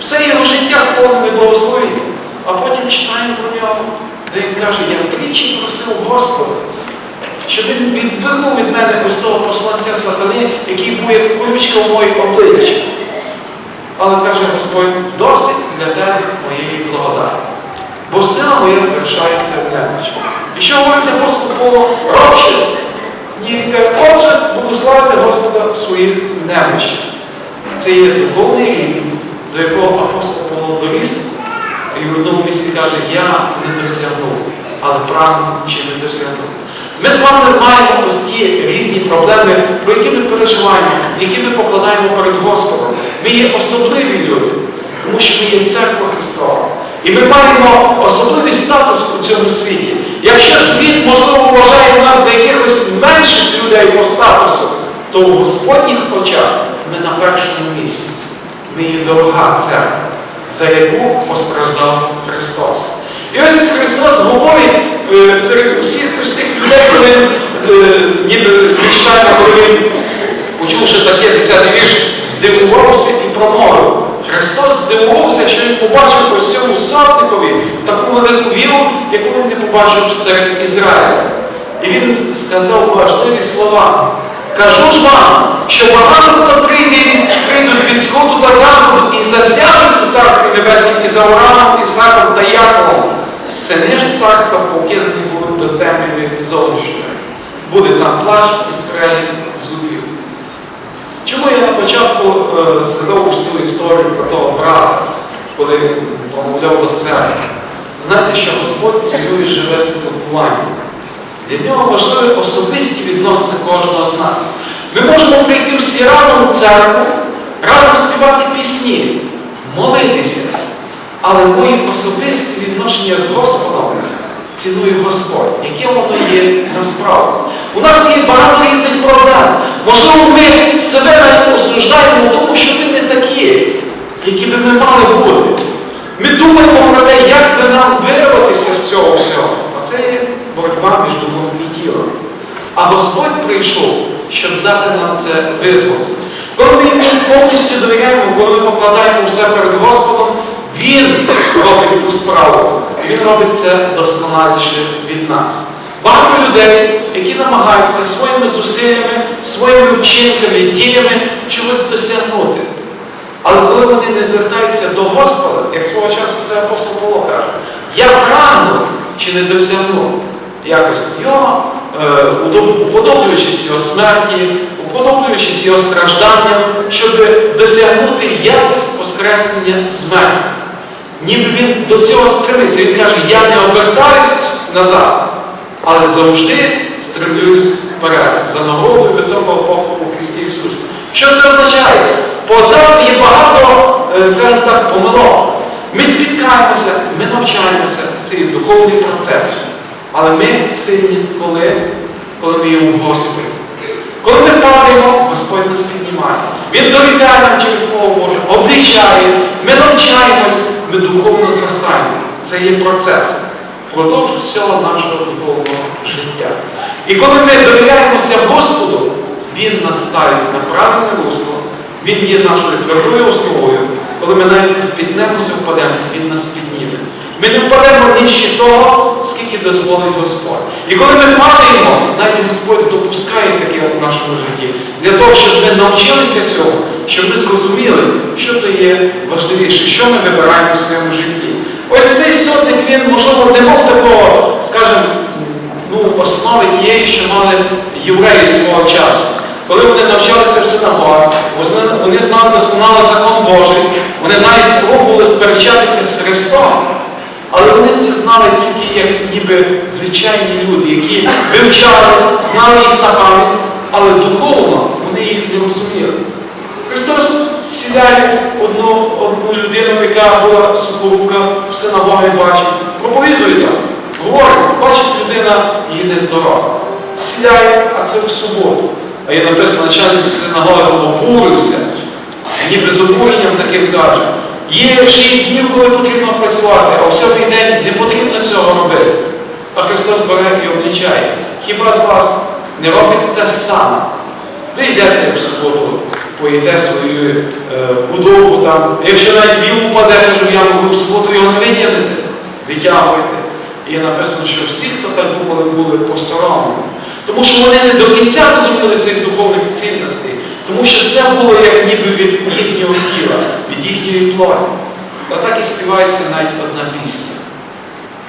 Все його життя сповнене благословення. А потім читаємо про нього, де він каже, я тричі просив Господа, щоб він відвернув від мене ось того посланця сатани, який був як колючка в моїх обличчі. Але каже Господь, досить для тебе моєї благодаті. Бо сила моя звершається в немочі. І що говорить апостол? Робче, ні, отже, буду славити Господа в своїх немощах. Це є духовний рівень, до якого апостол Павло доріс, і в одному місці каже, я не досягнув, але прагну чи не досягнув. Ми з вами маємо ось ті різні проблеми, про які ми переживаємо, які ми покладаємо перед Господом. Ми є особливі люди, тому що ми є церква Христова. І ми маємо особливий статус у цьому світі. Якщо світ, можливо, вважає нас за якихось менших людей по статусу, то у Господніх очах ми на першому місці. Є дорога церква, за яку постраждав Христос. І ось Христос говорить е, серед усіх ось тих людей, коли е, ніби ми коли він, почувши таке 10 вірш, здивувався і промовив. Христос здивувався, що він побачив ось цьому сотникові таку велику віру, яку він не побачив серед Ізраїля. І він сказав важливі слова. Кажу ж вам, що багато хто прийдуть від сходу та заходу і засядуть у царстві небеснім і за Авраамом, Ісаком та Яковом. Сини ж царства покинені будуть до темряви зовнішньої. Буде там плач і скрелі зубів. Чому я на початку е, сказав ось ту історію про того брата, коли він промовляв до церкви? Знаєте, що Господь цілує живе спілкування. Для нього важливі особисті відносини кожного з нас. Ми можемо прийти всі разом у церкву, разом співати пісні, молитися. Але мої особисті відношення з Господом цінує Господь, яке воно є насправді. У нас є багато різних проблем. Можливо, ми себе навіть осуждаємо, тому що ми не такі, які би ми мали бути. Ми думаємо про те, як би нам вирватися з цього всього. А це є боротьба між духом і тілом. А Господь прийшов, щоб дати нам це визволення. Коли ми йому повністю довіряємо, коли ми покладаємо все перед Господом, Він робить ту справу. Він робить це досконаліше від нас. Багато людей, які намагаються своїми зусиллями, своїми вчинками, діями чогось досягнути. Але коли вони не звертаються до Господа, як свого часу це апостол Павло каже, я прагну чи не досягну якось його, уподоблюючись його смерті, уподоблюючись його стражданням, щоб досягнути якось воскреснення смерті. Ніби він до цього стремиться. Він каже, я не обертаюсь назад, але завжди стремлюсь вперед, за нагодою високого у Христі Ісусі. Що це означає? Позаду є багато, е, скажімо так, помилок. Ми спіткаємося, ми навчаємося, це є духовний процес. Але ми сильні коли? Коли ми є у Господі. Коли ми падаємо, Господь нас піднімає. Він довіряє нам через Слово Боже, облічає, ми навчаємось, ми духовно зростаємо. Це є процес. Продовж всього нашого духовного життя. І коли ми довіряємося Господу, Він нас ставить на правильне русло. Він є нашою твердою основою. Коли ми навіть не впадемо, Він нас підніме. Ми не впадемо нижче того, скільки дозволить Господь. І коли ми падаємо, навіть Господь допускає таке в нашому житті, для того, щоб ми навчилися цього, щоб ми зрозуміли, що то є важливіше, що ми вибираємо в своєму житті. Ось цей сотник, він, можливо, не мав такого, скажімо, ну, основи тієї, що мали євреї свого часу. Коли вони навчалися в синагогах, вони- знали досконало закон Божий, вони навіть пробували сперечатися з Христом. Але вони це знали тільки як ніби звичайні люди, які вивчали, знали їх на пам'ять, але духовно вони їх не розуміли. Христос зціляє одну, одну людину, яка була сухорука, в синагогі бачить, проповідує говорить, бачить людина її нездорова. Зціляє, а це в суботу. А є написано, начальник синагоги обурився, ніби з обуренням таким каже. Є шість днів, коли потрібно працювати, а в сьомий день не потрібно цього робити. А Христос бере і облічає. Хіба з вас не робить те саме? Ви йдете в суботу поїде свою е, худобу там. Якщо навіть віл упаде, каже, в яму ви в суботу його не витягнете, витягуєте. І написано, що всі, хто так думали, були посоромлені. Тому що вони не до кінця розуміли цих духовних цінностей, тому що це було як ніби від їхнього тіла, від їхньої плоті. Отак і співається навіть одна пісня.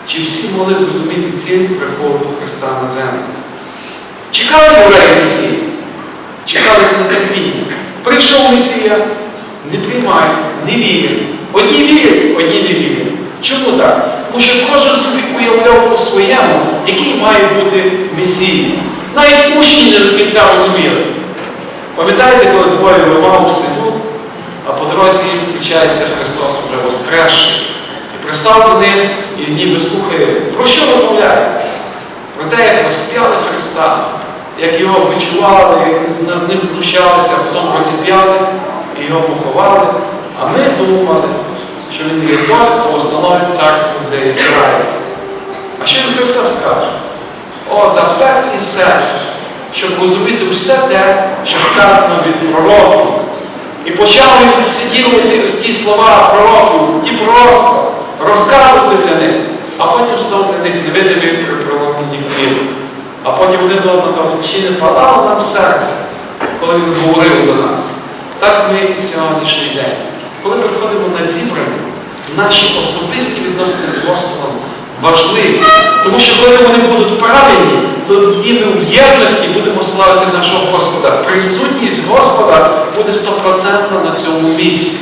Чи всі могли зрозуміти ціль приходу Христа на землю? Чекали євреї Месії, чекали з нетерпінням. Прийшов Месія, не приймають, не вірять. Одні вірять, одні не вірять. Чому так? Тому що кожен собі уявляв по-своєму, який має бути Месій. Навіть учні не до кінця розуміли. Пам'ятаєте, коли двоє вимав в селу, а по дорозі їм зустрічається Христос вже воскресший. І пристав до них і ніби слухає, про що розмовляє? Про те, як розп'яли Христа, як його вичували, як над ним знущалися, а потім розіп'яли і його поховали. А ми думали, що він є той, хто встановить царство для Ізраїля. А що він Христос каже? О, запеклі серце, щоб розуміти все те, що сказано від пророків. І почав він відсиділувати ось ті слова пророків, ті просто розказувати для них, а потім став для них невидимий при проломленні хвилі. А потім вони до одного кажуть, чи не палало нам серце, коли він говорив до нас. Так ми і сьогоднішній день. Коли приходимо на зібрання, наші особисті відносини з Господом важливі. Тому що коли вони будуть правильні, тоді ми в єдності будемо славити нашого Господа. Присутність Господа буде стопроцентна на цьому місці.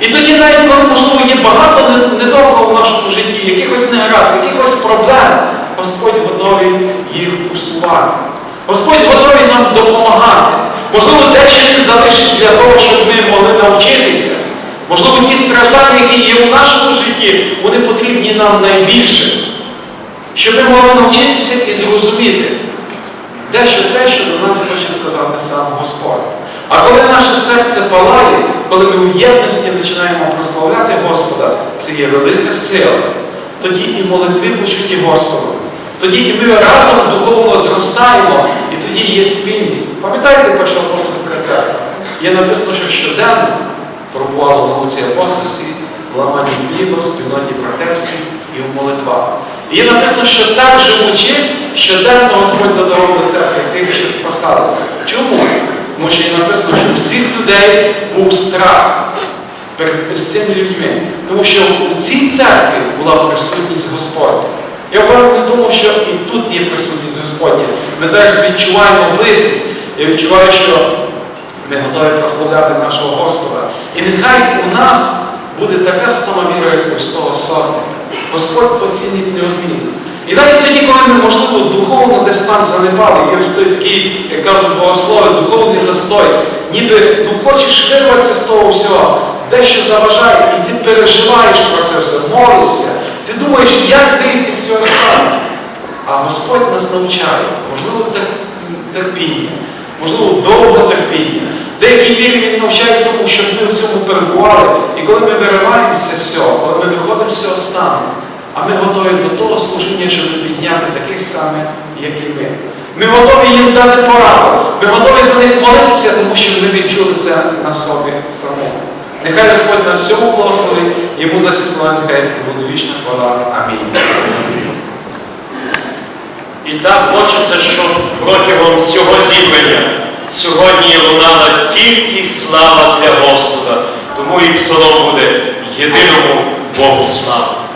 І тоді навіть коли, можливо, є багато не- недоброго в нашому житті, якихось негаразд, якихось проблем, Господь готовий їх усувати. Господь готовий нам допомагати. Можливо, дещо Він залишить для того, щоб ми могли навчитися. Можливо, ті страждання, які є у нашому житті, вони потрібні нам найбільше. Щоб ми могли навчитися дещо те, що до нас хоче сказати сам Господь. А коли наше серце палає, коли ми в єдності починаємо прославляти Господа, це є велика сила. Тоді і молитви почуті Господу. Тоді і ми разом духовно зростаємо, і тоді є спільність. Пам'ятаєте перша апостольська церква? Є написано, що щоденно пробувало науці апостольській, в ламанні хліба, в спільноті братерській і в молитвах. І написано, що так живучи, щоденно Господь додавав до церкви тих, що спасалися. Чому? Тому що є написано, що у всіх людей був страх перед цими людьми. Тому що у цій церкві була присутність Господня. Я впевнений тому, що і тут є присутність Господня. Ми зараз відчуваємо близькість. Я відчуваю, що ми готові прославляти нашого Господа. І нехай у нас буде така сама віра, як у того сотня. Господь оцінить неодмінно. І навіть тоді, коли можливо, духовно десь там занепали, є ось той такий, як кажуть богослови, духовний застой, ніби ну, хочеш вирватися з того всього, дещо заважає, і ти переживаєш про це все, молишся. Ти думаєш, як вийти з цього стану. А Господь нас навчає, можливо, тер- терпіння, можливо, довго терпіння. Деякі вірі Він навчає тому, щоб ми в цьому перебували. І коли ми вириваємося з цього, коли ми з цього а ми готові до того служіння, щоб підняти таких самих, як і ми. Ми готові їм дати пораду. Ми готові за них молитися, тому що ми відчули це на собі самому. Нехай Господь на всьому благословить, йому за ці слова нехай буде вічна хвала. Амінь. І так хочеться, щоб протягом всього зібрання сьогодні лунала тільки слава для Господа. Тому і псалом буде єдиному Богу слава.